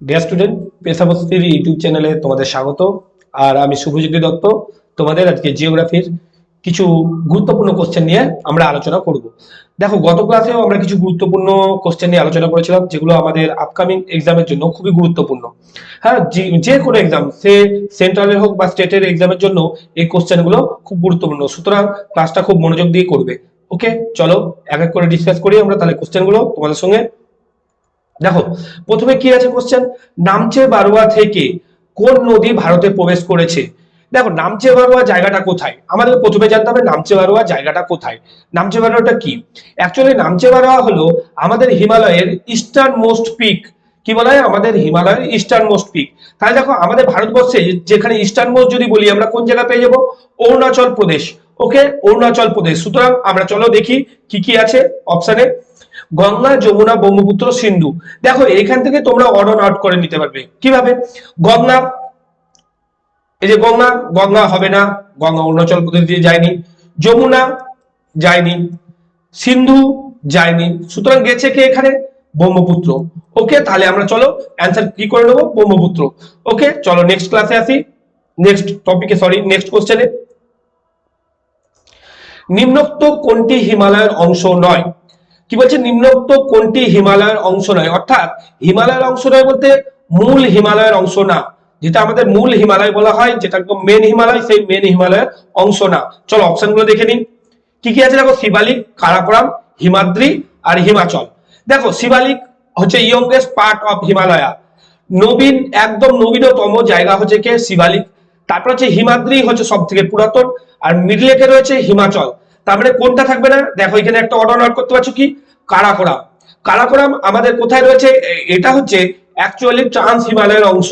Dear student পেশাবস্তির YouTube চ্যানেলে তোমাদের স্বাগত। আর আমি শুভজ্যোতি দত্ত। তোমাদের আজকে জিওগ্রাফির কিছু গুরুত্বপূর্ণ কোশ্চেন নিয়ে আমরা আলোচনা করব। দেখো, গত ক্লাসেও আমরা কিছু গুরুত্বপূর্ণ কোশ্চেন নিয়ে আলোচনা করেছিলাম, যেগুলো আমাদের আপকামিং এক্সামের জন্য খুবই গুরুত্বপূর্ণ। হ্যাঁ যে কোনো এক্সাম সে সেন্ট্রালের হোক বা স্টেটের এক্সামের জন্য এই কোশ্চেনগুলো খুব গুরুত্বপূর্ণ। সুতরাং ক্লাসটা খুব মনোযোগ দিয়ে করবে। ওকে চলো, এক এক করে ডিসকাস করি আমরা তাহলে কোশ্চেনগুলো তোমাদের সঙ্গে। দেখো, প্রথমে কি আছে কোশ্চেন নামচে বারোয়া থেকে কোন নদী ভারতে প্রবেশ করেছে? দেখো, নামচে বারোয়া জায়গাটা কোথায়? আমাদের প্রথমে জানতে হবে নামচে বারোয়া জায়গাটা কোথায়? নামচে বারোয়াটা কি? অ্যাকচুয়ালি নামচে বারোয়া হলো আমাদের হিমালয়ের ইস্টার্ন মোস্ট পিক কি বলা হয়? আমাদের হিমালয়ের ইস্টার্ন মোস্ট পিক তাহলে দেখো, আমাদের ভারতবর্ষে যেখানে ইস্টার্ন মোস্ট যদি বলি, আমরা কোন জায়গা পেয়ে যাব? অরুণাচল প্রদেশ। ওকে অরুণাচল প্রদেশ। সুতরাং আমরা চলো দেখি কি কি আছে অপশনে গঙ্গা, যমুনা, ব্রহ্মপুত্র, সিন্ধু। দেখো, এখান থেকে তোমরা অর্ডার আউট করে নিতে পারবে। কীভাবে? গঙ্গা, এই যে গঙ্গা গঙ্গা হবে না, গঙ্গা অরুণাচল প্রদেশ দিয়ে যায়নি, যমুনা যায়নি, সিন্ধু যায়নি। সুতরাং গেছে কে এখানে? ব্রহ্মপুত্র। ওকে, তাহলে আমরা চলো অ্যান্সার কি করে নেব? ব্রহ্মপুত্র। ওকে, চলো নেক্সট ক্লাসে আসি। নেক্সট টপিকে সরি নেক্সট কোশ্চেনে নিম্নোক্ত কোনটি হিমালয়ের অংশ নয়? কি বলছে? নিম্নোক্ত কোনটি হিমালয়ের অংশ নয়? অর্থাৎ হিমালয়ের অংশ নয় বলতে মূল হিমালয়ের অংশ না। যেটা আমাদের মূল হিমালয় বলা হয়, যেটা একদম মেন হিমালয়, সেই মেন হিমালয়ের অংশ না। চলো অপশনগুলো দেখে নিন কি কি আছে? দেখো, শিবালিক কারাকোরাম হিমাদ্রি আর হিমাচল। দেখো, শিবালিক হচ্ছে ইয়ংগেস্ট পার্ট অফ হিমালয়া। নবীন, একদম নবীনতম জায়গা হচ্ছে কে? শিবালিক। তারপর হচ্ছে হিমাদ্রি হচ্ছে সব থেকে পুরাতন। আর মিডলেকে রয়েছে? হিমাচল। তার মানে কোনটা থাকবে না? দেখো, এখানে একটা অর্ডার নোট করতে পারছ কি? কারাকোরাম কারাকোরাম আমাদের কোথায় রয়েছে? এটা হচ্ছে অ্যাকচুয়ালি ট্রান্স হিমালয়ের অংশ।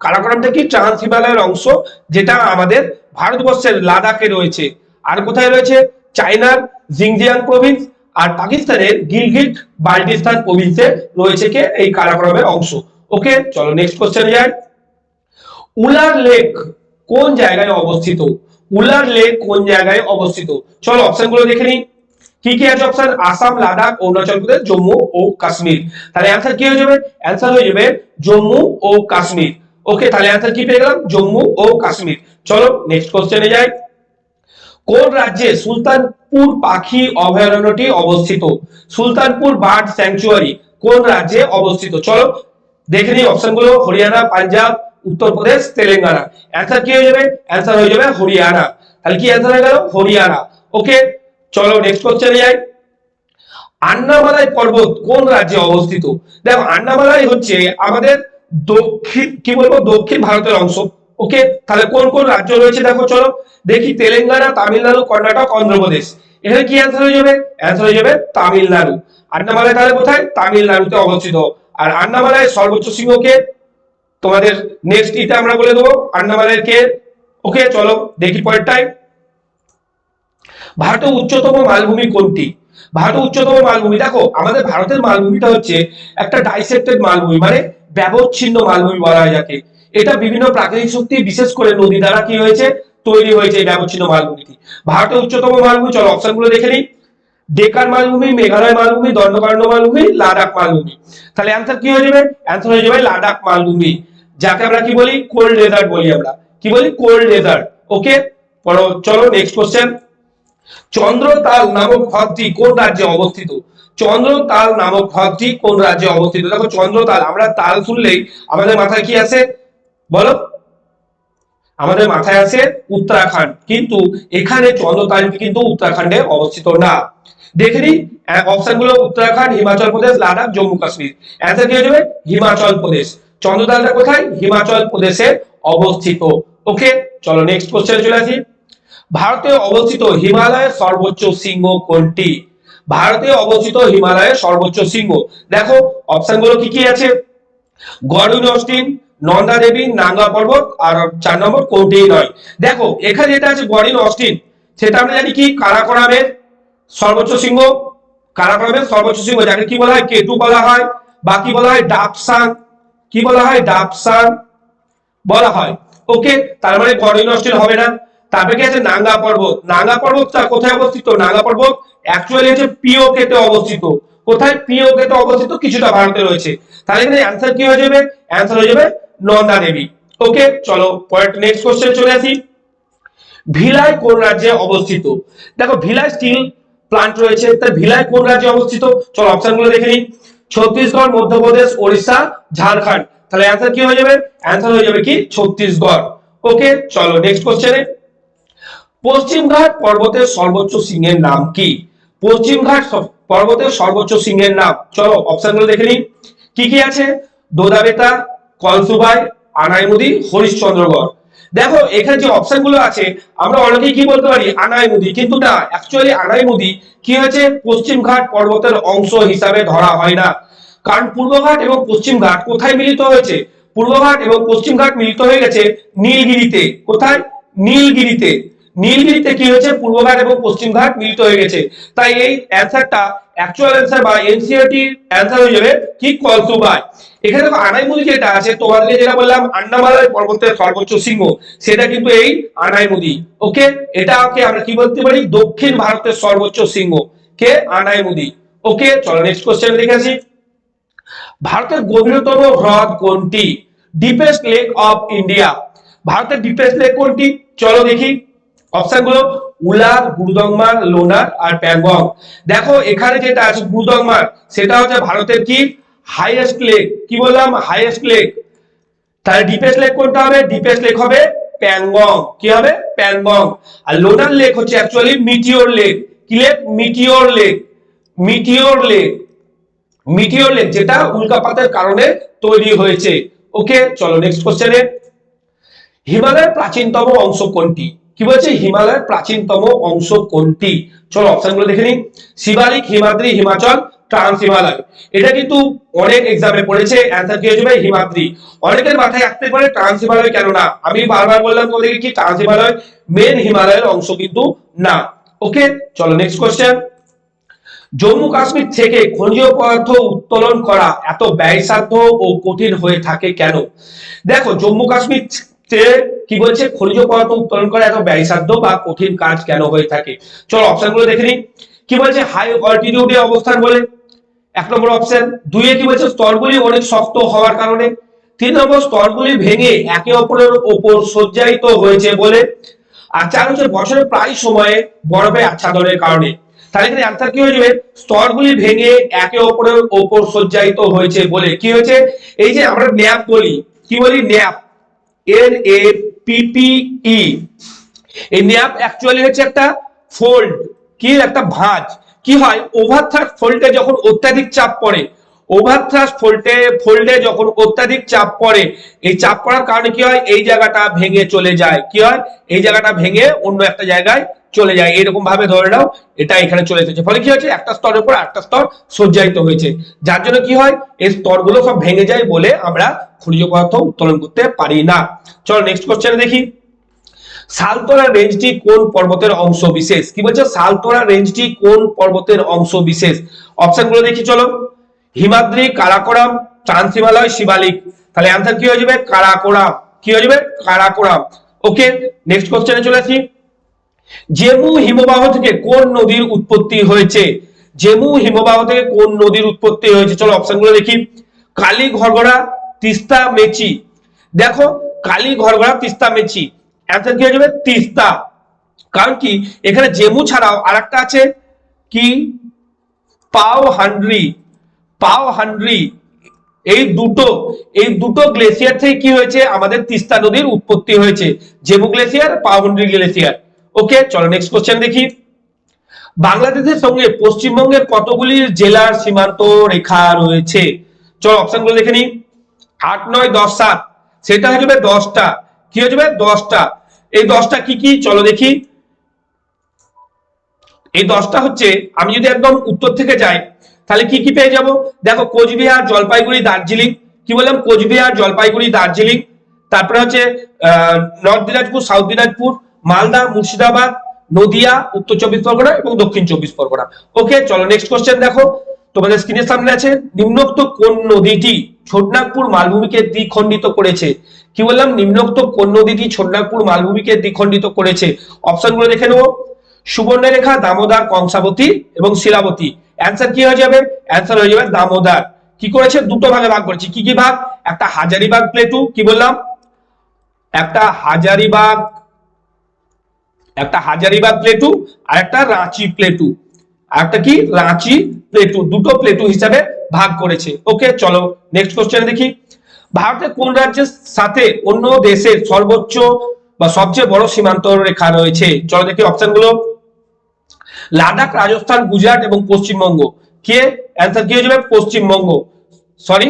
কারাকোরামটা কি? ট্রান্স হিমালয়ের অংশ, যেটা আমাদের ভারতবর্ষের লাদাখে রয়েছে। আর কোথায় রয়েছে? চায়নার জিংজিয়াং প্রভিন্স আর পাকিস্তানের গিলগিট বাল্টিস্তান প্রভিন্সে রয়েছে কে? এই কারাকোরামের অংশ। ওকে, চলো নেক্সট কোশ্চেন যাই। উলার লেক কোন জায়গায় অবস্থিত? উলার লেক কোন জায়গায় অবস্থিত? চলো অপশনগুলো দেখে নিই। কি কি আছে অপশন? আসাম, লাদাখ, অরুণাচল প্রদেশ, জম্মু ও কাশ্মীর। তাহলে অ্যান্সার কি হয়ে যাবে? অ্যান্সার হয়ে যাবে জম্মু ও কাশ্মীর। ওকে তাহলে অ্যান্সার কি পেয়ে গেলাম? জম্মু ও কাশ্মীর। চলো নেক্সট কোশ্চেনে যাই। কোন রাজ্যে সুলতানপুর পাখি অভয়ারণ্যটি অবস্থিত? সুলতানপুর বার্ড স্যাংচুয়ারি কোন রাজ্যে অবস্থিত? চলো দেখে নিই অপশনগুলো হরিয়ানা, পাঞ্জাব উত্তরপ্রদেশ তেলেঙ্গানা। অ্যান্সার কি হয়ে যাবে? অ্যান্সার হয়ে যাবে হরিয়ানা। তাহলে কি অ্যান্সার হয়ে গেল? হরিয়ানা। ওকে চলো নেক্সট কোশ্চেনে যাই। আন্নামালাই পর্বত কোন রাজ্যে অবস্থিত? দেখো, আন্নামালাই হচ্ছে আমাদের দক্ষিণ, কি বলব? দক্ষিণ ভারতের অংশ। ওকে তাহলে কোন কোন রাজ্য রয়েছে? দেখো, চলো দেখি। তেলেঙ্গানা, তামিলনাড়ু, কর্ণাটক, অন্ধ্রপ্রদেশ। এখানে কি অ্যান্সার হয়ে যাবে? অ্যান্সার হয়ে যাবে তামিলনাড়ু। আন্নামালাই তাহলে কোথায়? তামিলনাড়ুতে অবস্থিত। আর আন্নামালাই সর্বোচ্চ সিংহকে তোমাদের নেক্সট ইতে আমরা বলে দেবো। আন্নামালাইয়ের কে? ওকে চলো দেখি পরেরটাই ভারতের উচ্চতম মালভূমি কোনটি? ভারতের উচ্চতম মালভূমি, দেখো, আমাদের ভারতের মালভূমিটা হচ্ছে একটা ডাইসেক্টেড মালভূমি মানে ব্যবচ্ছিন্ন মালভূমি বলা হয় যাকে। এটা বিভিন্ন প্রাকৃতিক শক্তি, বিশেষ করে নদী দ্বারা কি হয়েছে? তৈরি হয়েছে এই ব্যবচ্ছিন্ন মালভূমিটি। ভারতের উচ্চতম মালভূমি, চলো অপশনগুলো দেখে নিই। ডেকার মালভূমি, মেঘালয় মালভূমি, দণ্ডকারণ্য মালভূমি, লাদাখ মালভূমি। তাহলে অ্যান্সার কি হয়ে যাবে? অ্যান্সার হয়ে যাবে লাদাখ মালভূমি। যাকে আমরা কি বলি? কোল্ড ডেজার্ট বলি আমরা। কি বলি? কোল্ড ডেজার্ট ওকে চলো নেক্সট কোশ্চেন চন্দ্রতাল নামক হ্রদটি কোন রাজ্যে অবস্থিত? চন্দ্রতাল নামক হ্রদটি কোন রাজ্যে অবস্থিত? দেখো চন্দ্রতাল আমরা তাল শুনলেই আমাদের মাথায় কি আসে বলো। আমাদের মাথায় আসে উত্তরাখণ্ড। কিন্তু এখানে চন্দ্রতালটি কিন্তু উত্তরাখণ্ডে অবস্থিত না। দেখে নিই অপশনগুলো উত্তরাখণ্ড, হিমাচল প্রদেশ, লাদাখ, জম্মু কাশ্মীর। অ্যান্সার কি হিমাচল প্রদেশ। চন্দ্রতালটা কোথায়? হিমাচল প্রদেশে অবস্থিত। ওকে, চলো নেক্সট কোশ্চেন চলে আসি। ভারতে অবস্থিত হিমালয়ের সর্বোচ্চ শৃঙ্গ কোনটি? ভারতে অবস্থিত হিমালয়ের সর্বোচ্চ শৃঙ্গ। দেখো অপশনগুলো কি কি আছে? গড়ুন অস্টিন নন্দা দেবী, নাঙ্গা পর্বত, আর চার নম্বর কোনটি নয়? দেখো, এখানে যেটা আছে গড়িন অস্টিন সেটা আমরা জানি কি? কারাকোরামের সর্বোচ্চ শৃঙ্গ। কারাকোরামের সর্বোচ্চ সিংহ যাকে কি বলা হয়? কেতু বলা হয়, বা কি বলা হয়? ডাবসাং কি বলা হয়? ডাবসাং বলা হয়। ওকে, তার মানে অস্টিন হবে না। তারপরে কি আছে? নাঙ্গা পর্বত। নাঙ্গা পর্বতটা কোথায় অবস্থিত? নাঙ্গা পর্বত অ্যাকচুয়ালি হচ্ছে পিওকেতে অবস্থিত। কোথায়? পিওকে তো অবস্থিত কিছুটা ভারতে রয়েছে। তাহলে এখানে অ্যান্সার কি হয়ে যাবে? অ্যান্সার হয়ে যাবে নন্দা দেবী। ওকে, চলো পয়েন্ট নেক্সট কোশ্চেন চলে আসি। ভিলাই কোন রাজ্যে অবস্থিত? দেখো, ভিলাই স্টিল প্লান্ট রয়েছে। তার ভিলাই কোন রাজ্যে অবস্থিত? চলো অপশনগুলো দেখে নিই। ছত্তিশগড়, মধ্যপ্রদেশ, ওড়িশা, ঝাড়খণ্ড। তাহলে অ্যান্সার কি হয়ে যাবে? অ্যান্সার হয়ে যাবে কি? ছত্তিশগড়। ওকে চলো নেক্সট কোশ্চেনে পশ্চিমঘাট পর্বতের সর্বোচ্চ সিংহের নাম কি? পশ্চিমঘাট পর্বতের সর্বোচ্চ সিংহের নাম। চলো অপশনগুলো দেখে নিই। কি কি আছে? দোদাবেতা কলসুবাই, আনাইমুদি, হরিশ্চন্দ্রগড়। দেখো, এখানে যে অপশনগুলো আছে, আমরা অনেকেই কি বলতে পারি আনাইমুদি কিন্তু না অ্যাকচুয়ালি আনাইমুদি কি হয়েছে? পশ্চিমঘাট পর্বতের অংশ হিসাবে ধরা হয় না। কারণ পূর্বঘাট এবং পশ্চিমঘাট কোথায় মিলিত হয়েছে? পূর্বঘাট এবং পশ্চিমঘাট মিলিত হয়ে গেছে নীলগিরিতে। কোথায়? নীলগিরিতে। নীলগিরিতে কি হয়েছে? পূর্বঘাট এবং পশ্চিমঘাট মিলিত হয়ে গেছে। তাই এই অ্যান্সারটা অ্যাকচুয়াল অ্যান্সার বা এনসিআরটি অ্যান্সার হয়ে যাবে কি কলসুবাই। এখানে দেখো আনাইমুদি যেটা আছে, তোমাদেরকে যেটা বললাম আন্নামালয় পর্বতের সর্বোচ্চ সিংহ সেটা কিন্তু এই আনাইমুদি ওকে এটাকে আমরা কি বলতে পারি? দক্ষিণ ভারতের সর্বোচ্চ সিংহ কে? আনাইমুদি ওকে চলো নেক্সট কোশ্চেন দেখে আসি। ভারতের গভীরতম হ্রদ কোনটি? ডিপেস্ট লেক অফ ইন্ডিয়া ভারতের ডিপেস্ট লেক কোনটি? চলো দেখি। অপশনগুলো উলার গুরুদংমার লোনার আর প্যাংগং। দেখো, এখানে যেটা আছে গুরুদংমার সেটা হচ্ছে ভারতের কি? হাইয়েস্ট লেক কি বললাম? হাইয়েস্ট লেক তাহলে ডিপেস্ট লেক কোনটা হবে? ডিপেস্ট লেক হবে প্যাংগং। কি হবে? প্যাংগং। আর লোনার লেক হচ্ছে অ্যাকচুয়ালি মিটিওর লেক কি lake meteor lake meteor lake meteor lake যেটা উল্কাপাতের কারণে তৈরি হয়েছে। ওকে চলো নেক্সট কোশ্চেনে হিমালয়ের প্রাচীনতম অংশ কোনটি? কি বলছে? হিমালয়ের প্রাচীনতম অংশ কোনটি? চলো অপশনগুলো দেখে নিই। শিবালিক, হিমাদ্রি, হিমাচল, ট্রান্স হিমালয়। এটা কিন্তু অনেক এক্সামে পড়েছে অ্যান্সার কি হয়ে হিমাদ্রি। অনেকের মাথায় আসতে পারে ট্রান্স হিমালয় কেন না আমি বারবার বললাম তোমাদেরকে কি ট্রান্স হিমালয় মেন হিমালয়ের অংশ কিন্তু না। ওকে চলো নেক্সট কোশ্চেন জম্মু কাশ্মীর থেকে খনিজ পদার্থ উত্তোলন করা এত ব্যয়সাধ্য ও কঠিন হয়ে থাকে কেন? দেখো, জম্মু কাশ্মীর কি বলছে? খনিজ পদার্থ উত্তোলন করা এত ব্যয়সাধ্য বা কঠিন কাজ কেন হয়ে থাকে? চলো অপশনগুলো দেখে নিই। কি বলছে? হাই অল্টিটিউডে অবস্থান বলে। এক নম্বর অপশন দুইয়ে কি বলছে? স্তরগুলি অনেক শক্ত হওয়ার কারণে। তিন নম্বর, স্তরগুলি ভেঙে একে অপরের ওপর সজ্জায়িত হয়েছে বলে। আর চার হচ্ছে বছরের প্রায় সময়ে বরফে আচ্ছাদনের কারণে। তাহলে এখানে অ্যান্সার কি হয়ে যাবে? স্তরগুলি ভেঙে একে অপরের ওপর সজ্জায়িত হয়েছে বলে। কি হয়েছে? এই যে আমরা ন্যাপ বলি, কি বলি? Nappe. N A P P E এই ন্যাপ অ্যাকচুয়ালি হচ্ছে একটা ফোল্ড কি একটা ভাঁজ। কি হয়? ওভারথ্রাস্ট ফোল্ডে যখন অত্যাধিক চাপ পড়ে ওভারথ্রাস্ট ফোল্ডে ফোল্ডে যখন অত্যাধিক চাপ পড়ে, এই চাপ পড়ার কারণে কি হয়? এই জায়গাটা ভেঙে চলে যায়। কি হয়? এই জায়গাটা ভেঙে অন্য একটা জায়গায় চলে যায়। এরকম ভাবে ধরে নাও, এটা এখানে চলে এসেছে। ফলে কি হয়েছে? একটা স্তরের উপর একটা স্তর সজ্জায়িত হয়েছে। যার জন্য কি হয়? এই স্তরগুলো সব ভেঙে যায় বলে আমরা খনিজ পদার্থ উত্তোলন করতে পারি না। চলো নেক্সট কোশ্চেন দেখি। সালতোরা রেঞ্জটি কোন পর্বতের অংশ বিশেষ? কি বলছে? সালতোরা রেঞ্জটি কোন পর্বতের অংশ বিশেষ? অপশনগুলো দেখি, চলো। হিমাদ্রি, কারাকোরাম ট্রান্স হিমালয় শিবালিক। তাহলে অ্যান্সার কি হয়ে যাবে? কারাকোরাম। কি হয়ে যাবে? কারাকোরাম। ওকে নেক্সট কোশ্চেনে চলে আসি। জেমু হিমবাহ থেকে কোন নদীর উৎপত্তি হয়েছে? জেমু হিমবাহ থেকে কোন নদীর উৎপত্তি হয়েছে? চলো অপশনগুলো দেখি। কালী ঘরগড়া তিস্তা, মেচি। দেখো, কালী ঘরগড়া তিস্তা, মেচি। অ্যান্সার কি হয়ে যাবে? তিস্তা। কারণ কি? এখানে জেমু ছাড়াও আরেকটা আছে। কি? পাও হান্ড্রি পাও হান্ড্রি এই দুটো এই দুটো গ্লেসিয়ার থেকে কি হয়েছে? আমাদের তিস্তা নদীর উৎপত্তি হয়েছে। জেমু গ্লেসিয়ার পাউন্ড্রি গ্লেসিয়ার ওকে চলো নেক্সট কোশ্চেন দেখি। বাংলাদেশের সঙ্গে পশ্চিমবঙ্গের কতগুলি জেলার সীমান্ত রেখা রয়েছে? চলো অপশনগুলো দেখে নিই। আট, নয়, দশ, সাত। সেটা হয়ে যাবে দশটা। কি হয়ে যাবে? দশটা। এই দশটা কি কি? চলো দেখি। এই দশটা হচ্ছে, আমি যদি একদম উত্তর থেকে যাই, তাহলে কি কি পেয়ে যাব? দেখো, কোচবিহার, জলপাইগুড়ি, দার্জিলিং। কি বললাম? কোচবিহার, জলপাইগুড়ি, দার্জিলিং। তারপরে হচ্ছে, আহ, নর্থ দিনাজপুর, সাউথ দিনাজপুর। মালদা, মুর্শিদাবাদ, নদিয়া, উত্তর চব্বিশ পরগনা এবং দক্ষিণ চব্বিশ পরগনা। ওকে চলো নেক্সট কোশ্চেন দেখো। তোমাদের স্ক্রিনের সামনে আছে, নিম্নোক্ত কোন নদীটি ছোটনাগপুর মালভূমিকে দ্বিখণ্ডিত করেছে? কি বললাম? নিম্নোক্ত কোন নদীটি ছোটনাগপুর মালভূমিকে দ্বিখণ্ডিত করেছে? অপশনগুলো দেখে নেব। সুবর্ণরেখা, দামোদর, কংসাবতী এবং শিলাবতী। অ্যান্সার কি হয়ে যাবে? অ্যান্সার হয়ে যাবে দামোদর। কি করেছে? দুটো ভাগে ভাগ করেছে। কি কি ভাগ? একটা হাজারিবাগ প্লেটু কি বললাম? একটা হাজারিবাগ একটা হাজারিবাগ প্লেটু আর একটা রাঁচি প্লেটু। আর একটা কি? রাঁচি প্লেটু। দুটো প্লেটু হিসাবে ভাগ করেছে। ওকে, চলো নেক্সট কোশ্চেন দেখি। ভারতের কোন রাজ্যের সাথে অন্য দেশের সর্বোচ্চ বা সবচেয়ে বড় সীমান্ত রেখা রয়েছে? চলো দেখি অপশনগুলো লাদাখ, রাজস্থান, গুজরাট এবং পশ্চিমবঙ্গ। কে? অ্যান্সার কি হয়ে যাবে? পশ্চিমবঙ্গ। সরি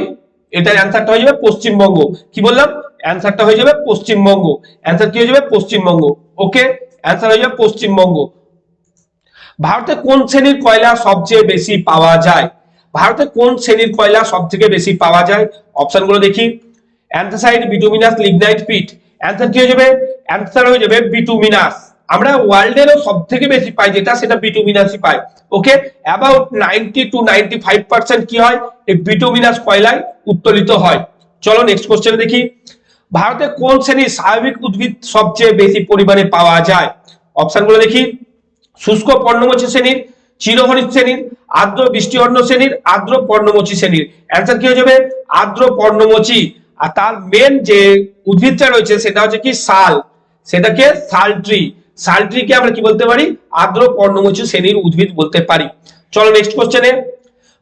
এটার অ্যান্সারটা হয়ে যাবে পশ্চিমবঙ্গ। কি বললাম? অ্যান্সারটা হয়ে যাবে পশ্চিমবঙ্গ। অ্যান্সার কি হয়ে যাবে? পশ্চিমবঙ্গ। ওকে অ্যান্সার হয়ে যাবে পশ্চিমবঙ্গ। ভারতে কোন শ্রেণির কয়লা সবচেয়ে বেশি পাওয়া যায়? ভারতে কোন শ্রেণির কয়লা সব থেকে বেশি পাওয়া যায়? অপশনগুলো দেখি। Anthracite, bituminous, lignite peat. Answer কি হয়ে যাবে? অ্যান্সার হয়ে যাবে বিটুমিনাস। আমরা ওয়ার্ল্ডেরও সব থেকে বেশি পাই যেটা, সেটা বিটুমিনাসই পাই okay? About ninety two ninety five percent কি হয়? এই বিটুমিনাস কয়লায় উত্তোলিত হয়। চলো নেক্সট কোশ্চেন দেখি। ভারতে কোন শ্রেণির স্বাভাবিক উদ্ভিদ সবচেয়ে বেশি পরিমাণে পাওয়া যায়? অপশনগুলো দেখি। শুষ্ক পর্ণমোচী শ্রেণির চিরহরিত শ্রেণির, আর্দ্র বৃষ্টি বৃষ্টিঅন্য শ্রেণির, আর্দ্র পর্ণমোচী শ্রেণির। অ্যান্সার কি হয়ে যাবে? আর্দ্র পর্ণমোচী। আর তার মেন যে উদ্ভিদটা রয়েছে সেটা হচ্ছে কি? শাল সেটাকে শাল ট্রি। আমরা কি বলতে পারি? আর্দ্র পর্ণমোচী শ্রেণির উদ্ভিদ বলতে পারি। চলো নেক্সট কোশ্চেনে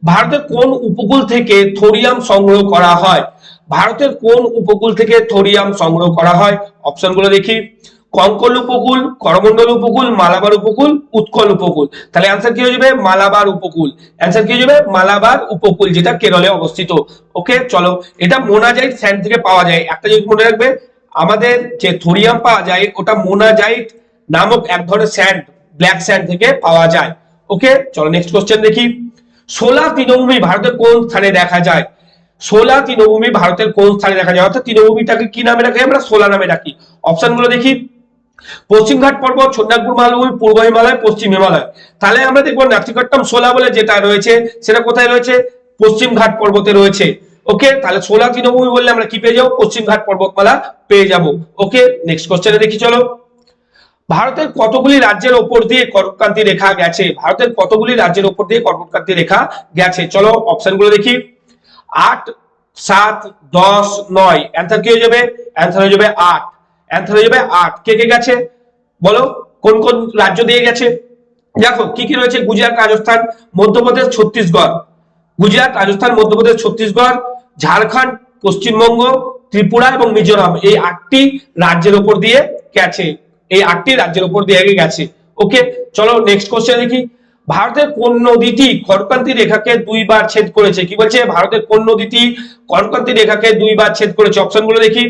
ভারতের কোন উপকূল থেকে থোরিয়াম সংগ্রহ করা হয়? ভারতের কোন উপকূল থেকে থোরিয়াম সংগ্রহ করা হয়? অপশনগুলো দেখি। কঙ্কল উপকূল করমন্ডল উপকূল, মালাবার উপকূল, উৎকল উপকূল। তাহলে অ্যান্সার কি হয়ে যাবে? মালাবার উপকূল। অ্যান্সার কি হয়ে যাবে? মালাবার উপকূল, যেটা কেরলে অবস্থিত। ওকে চলো। এটা মোনাজাইট স্যান্ড থেকে পাওয়া যায়। একটা জিনিস মনে রাখবে, আমাদের যে থোরিয়াম পাওয়া যায়, ওটা মোনাজাইট নামক এক ধরনের স্যান্ড ব্ল্যাক স্যান্ড থেকে পাওয়া যায়। ওকে চলো নেক্সট কোশ্চেন দেখি। সোলা তৃণভূমি ভারতের কোন স্থানে দেখা যায়? সোলা তৃণভূমি ভারতের কোন স্থানে দেখা যায়? অর্থাৎ তৃণভূমিটাকে কি নামে রাখি? আমরা সোলা নামে রাখি। অপশনগুলো দেখি। পশ্চিমঘাট পর্বত সোনাগপুর মালভূমি, পূর্ব হিমালয়, পশ্চিম হিমালয়। তাহলে আমরা দেখব নাতিকট্টম সোলা বলে যেটা রয়েছে, সেটা কোথায় রয়েছে? পশ্চিম ঘাট পর্বতে রয়েছে। ওকে, তাহলে সোলা তৃণভূমি বললে আমরা কি পেয়ে যাব? পশ্চিম ঘাট পর্বতমালা পেয়ে যাব। ওকে নেক্সট কোশ্চেনে দেখি, চলো। ভারতের কতগুলি রাজ্যের ওপর দিয়ে কর্কটক্রান্তি রেখা গেছে? ভারতের কতগুলি রাজ্যের ওপর দিয়ে কর্কটক্রান্তি রেখা গেছে? চলো অপশনগুলো দেখি। আট, সাত, দশ, নয়। অ্যান্সার কি হয়ে যাবে? অ্যান্সার হয়ে যাবে আট। অ্যান্সার হয়ে যাবে আট। কে কে গেছে? বলো, কোন কোন রাজ্য দিয়ে গেছে? দেখো, কি কি রয়েছে? গুজরাট, রাজস্থান, মধ্যপ্রদেশ, ছত্তিশগড়। গুজরাট, রাজস্থান, মধ্যপ্রদেশ, ছত্তিশগড়, ঝাড়খণ্ড, পশ্চিমবঙ্গ, ত্রিপুরা এবং মিজোরাম। এই আটটি রাজ্যের উপর দিয়ে গেছে। এই আটটি রাজ্যের উপর দিয়ে গেছে। ওকে চলো নেক্সট কোশ্চেন দেখি। ভারতের কোন নদীটি কর্কান্তি রেখাকে দুইবার ছেদ করেছে? কি বলছে? ভারতের কোন নদীটি কর্কান্তি রেখাকে দুইবার ছেদ করেছে? অপশনগুলো দেখি।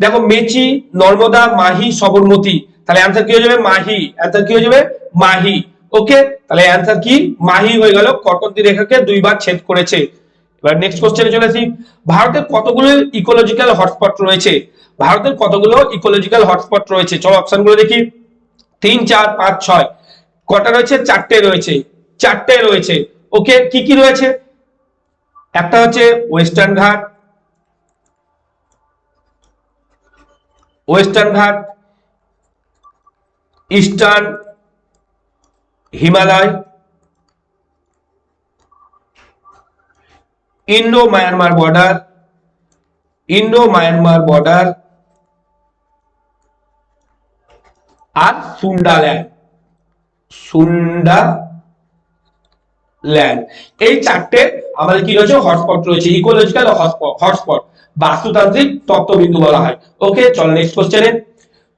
দেখো, মেচি, নর্মদা, মাহি, সবরমতী। তাহলে অ্যান্সার কি হয়ে যাবে? মাহি। অ্যান্সার কি হয়ে যাবে? মাহি। ওকে তাহলে অ্যান্সার কি? মাহি হয়ে গেল। কর্কন্তি রেখাকে দুইবার ছেদ করেছে। এবার নেক্সট কোশ্চেনে চলে আসি। ভারতের কতগুলো ইকোলজিক্যাল হটস্পট রয়েছে? ভারতের কতগুলো ইকোলজিক্যাল হটস্পট রয়েছে? চলো অপশনগুলো দেখি। তিন, চার, পাঁচ, ছয়। কটা রয়েছে? চারটে রয়েছে। চারটে রয়েছে। ওকে, কি কি রয়েছে? একটা হচ্ছে western Ghat western Ghat, eastern Himalaya Indo Myanmar border Indo Myanmar border, আর সুন্ডা ল্যান্ড সুন্ডা ল্যান্ড এই চারটে আমাদের কি রয়েছে? হটস্পট রয়েছে। ইকোলজিক্যাল হটস্পট বাস্তুতান্ত্রিক তত্ত্ববিন্দু বলা হয়। ওকে চল নেক্সট কোশ্চেনে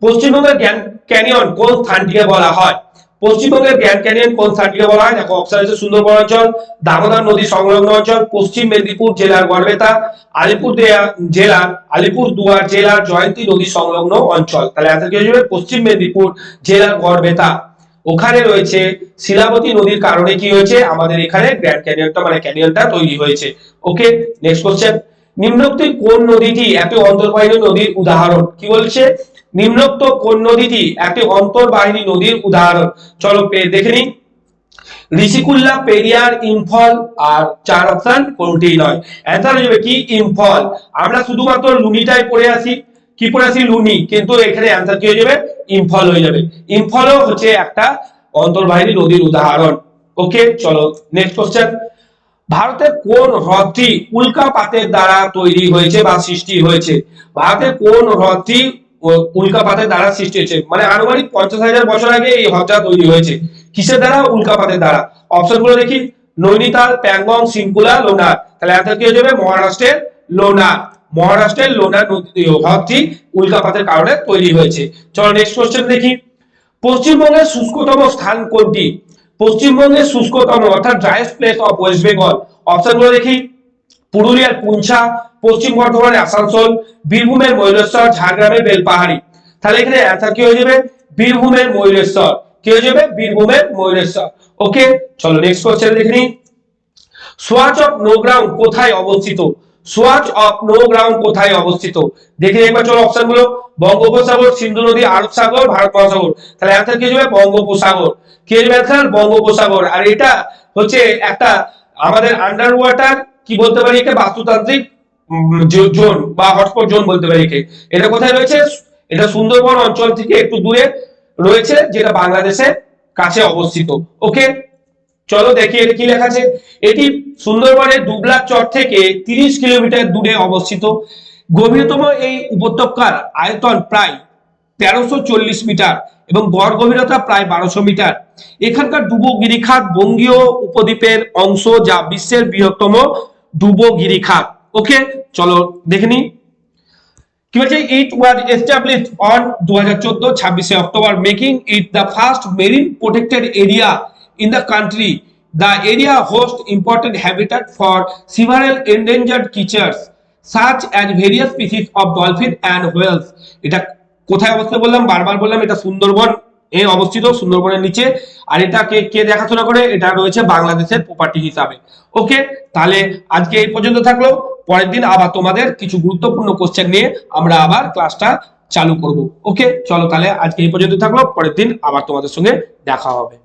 পশ্চিমবঙ্গের গ্র্যান্ড ক্যানিয়ন কোন স্থানটিকে বলা হয়? পশ্চিমবঙ্গের গ্র্যান্ড ক্যানিয়ন কোন স্থানটিকে বলা হয়? দেখো অপশন আছে সুন্দরবন অঞ্চল, দামোদর নদী সংলগ্ন অঞ্চল, পশ্চিম মেদিনীপুর জেলার গড়বেতা, আলিপুর জেলার আলিপুর দুয়ার জেলার জয়ন্তী নদী সংলগ্ন অঞ্চল। তাহলে অ্যান্সার কি হয়ে পশ্চিম মেদিনীপুর জেলার গড়বেতা। ওখানে রয়েছে শিলাবতী নদীর কারণে কি হয়েছে? আমাদের এখানে গ্র্যান্ড ক্যানিয়নটা মানে ক্যানিয়নটা তৈরি হয়েছে। ওকে নেক্সট কোশ্চেন নিম্নোক্ত কোন নদীটি একটি অন্তর্বাহিনী নদীর উদাহরণ? কি বলছে? নিম্নোক্ত কোন নদীটি একটি অন্তর্বাহিনী নদীর উদাহরণ? চলো দেখে নিই। ঋষিকুল্লা, পেরিয়ার, ইম্ফল আর চার অপশন কোনটি নয়? অ্যান্সার হয়ে যাবে কি? ইম্ফল। আমরা শুধুমাত্র লুনিটাই পড়ে আসি কি পড়ে আসি লুনি কিন্তু এখানে অ্যান্সার কি হয়ে যাবে? ইম্ফল হয়ে যাবে। ইম্ফলও হচ্ছে একটা অন্তর্বাহিনী নদীর উদাহরণ। ওকে চলো নেক্সট কোশ্চেন ভারতের কোন হ্রদটি উল্কাপাতের দ্বারা তৈরি হয়েছে বা সৃষ্টি হয়েছে? ভারতের কোন হ্রদটি উল্কাপাতের দ্বারা সৃষ্টি হয়েছে? মানে আনুমানিক পঞ্চাশ হাজার বছর আগে এই হ্রদটা তৈরি হয়েছে। কিসের দ্বারা? উল্কাপাতের দ্বারা। অপশনগুলো দেখি। নৈনিতাল, প্যাংগং, সিংকুলা, লোনার। তাহলে অ্যান্সার কি হয়ে যাবে? মহারাষ্ট্রের লোনার। মহারাষ্ট্রের লোনার নদী হ্রদটি উল্কাপাতের কারণে তৈরি হয়েছে। চলো নেক্সট কোশ্চেন দেখি। পশ্চিমবঙ্গের শুষ্কতম স্থান কোনটি? পশ্চিমবঙ্গের শুষ্কতম অর্থাৎ driest place of West Bengal অপশনগুলো দেখি। পুরুলিয়ার পুঞ্চা পশ্চিম বর্ধমানের আসানসোল, বীরভূমের ময়ূরেশ্বর, ঝাড়গ্রামের বেলপাহাড়ি। তাহলে এখানে অ্যান্সার কি হয়ে যাবে? বীরভূমের ময়ূরেশ্বর। কি হয়ে যাবে? বীরভূমের ময়ূরেশ্বর। ওকে চলো নেক্সট কোশ্চেন দেখে নিই। সোয়াচ অফ নো গ্রাউন্ড কোথায় অবস্থিত? সোয়াচ অফ নো গ্রাউন্ড কোথায় অবস্থিত? দেখে একবার চলো অপশনগুলো। বঙ্গোপসাগর, সিন্ধু নদী, আরব সাগর, ভারত মহাসাগর। তাহলে অ্যান্সার কি যাবে? বঙ্গোপসাগর। কি হয়ে যাবে বঙ্গোপসাগর। আর এটা হচ্ছে একটা আমাদের আন্ডার ওয়াটার কি বলতে পারি একে? বাস্তুতান্ত্রিক জোন বা হটস্পট জোন বলতে পারি একে। এটা কোথায় রয়েছে? এটা সুন্দরবন অঞ্চল থেকে একটু দূরে রয়েছে, যেটা বাংলাদেশের কাছে অবস্থিত। ওকে চলো দেখি এটা কি লেখা আছে। এটি সুন্দরবনের দুবলা চর থেকে তিরিশ কিলোমিটার দূরে অবস্থিত। গভীরতম এই উপত্যকার আয়তন প্রায় তেরোশো মিটার এবং গড় গভীরতা প্রায় বারোশো মিটার। এখানকার ডুবো গিরিখাত বঙ্গীয় উপদ্বীপের অংশ যা বিশ্বের বৃহত্তম ডুবো গিরিখাত ওকে, চলো দেখে নিই। কি বলছে? ইট ওয়াজ এস্টাবলিশড অন দু হাজার চোদ্দ ছাব্বিশে October making it the first marine protected area in the country the area host important habitat for several endangered creatures such as various species of dolphin and whales এটা কোথায় অবস্থিত বললাম? বারবার বললাম, এটা সুন্দরবন এ অবস্থিত, সুন্দরবনের নিচে। আর এটা কে কে দেখাশোনা করে? এটা রয়েছে বাংলাদেশের প্রপার্টি হিসাবে। ওকে তাহলে আজকে এই পর্যন্ত থাকল। পরের দিন আবার তোমাদের কিছু গুরুত্বপূর্ণ কোশ্চেন নিয়ে আমরা আবার ক্লাসটা চালু করব। ওকে চলো তাহলে আজকে এই পর্যন্ত থাকল। পরের দিন আবার তোমাদের সঙ্গে দেখা হবে।